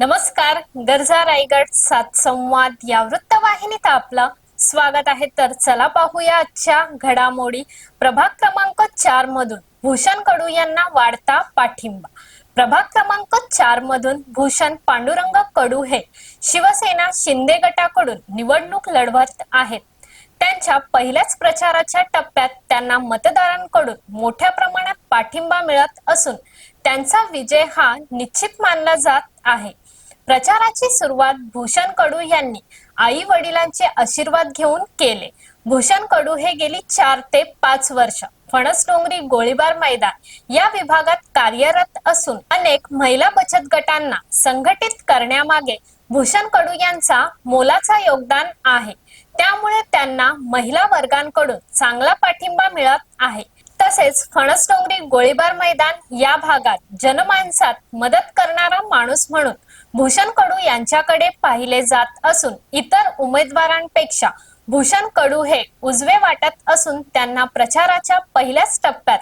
नमस्कार गरजा रायगड सात संवाद या वृत्तवाहिनीत आपलं स्वागत आहे. तर चला पाहूया आजच्या घडामोडी. प्रभाग क्रमांक चार मधून भूषण कडू यांना वाढता पाठिंबा. प्रभाग क्रमांक चार मधून भूषण पांडुरंग कडू हे शिवसेना शिंदे गटाकडून निवडणूक लढवत आहेत. त्यांच्या पहिल्याच प्रचाराच्या टप्प्यात त्यांना मतदारांकडून मोठ्या प्रमाणात पाठिंबा मिळत असून त्यांचा विजय हा निश्चित मानला जात आहे. प्रचाराची सुरुवात भूषण कडू यांनी आई वडिलांचे आशीर्वाद घेऊन केले. भूषण कडू हे गेली चार ते पाच वर्ष. फणस डोंगरी गोळीबार मैदान या विभागात कार्यरत असून अनेक महिला बचत गटांना संघटित करण्यामागे भूषण कडू यांचा मोलाचा योगदान आहे. त्यामुळे त्यांना महिला वर्गांकडून चांगला पाठिंबा मिळत आहे. तसेच फणस डोंगरी गोळीबार मैदान या भागात जनमानसात मदत करणारा माणूस म्हणून भूषण कडू यांच्याकडे पाहिले जात असून इतर उमेदवारांपेक्षा भूषण कडू हे उजवे वाटत असून त्यांना प्रचाराच्या पहिल्याच टप्प्यात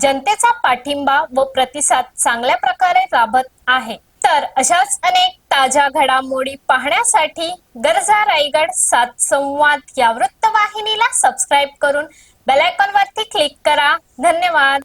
जनतेचा पाठिंबा व प्रतिसाद चांगल्या प्रकारे राबत आहे. तर अशाच अनेक ताज्या घडामोडी पाहण्यासाठी गरजा रायगड सात संवाद या वृत्तवाहिनीला सबस्क्राईब करून बेल वरती क्लिक करा. धन्यवाद.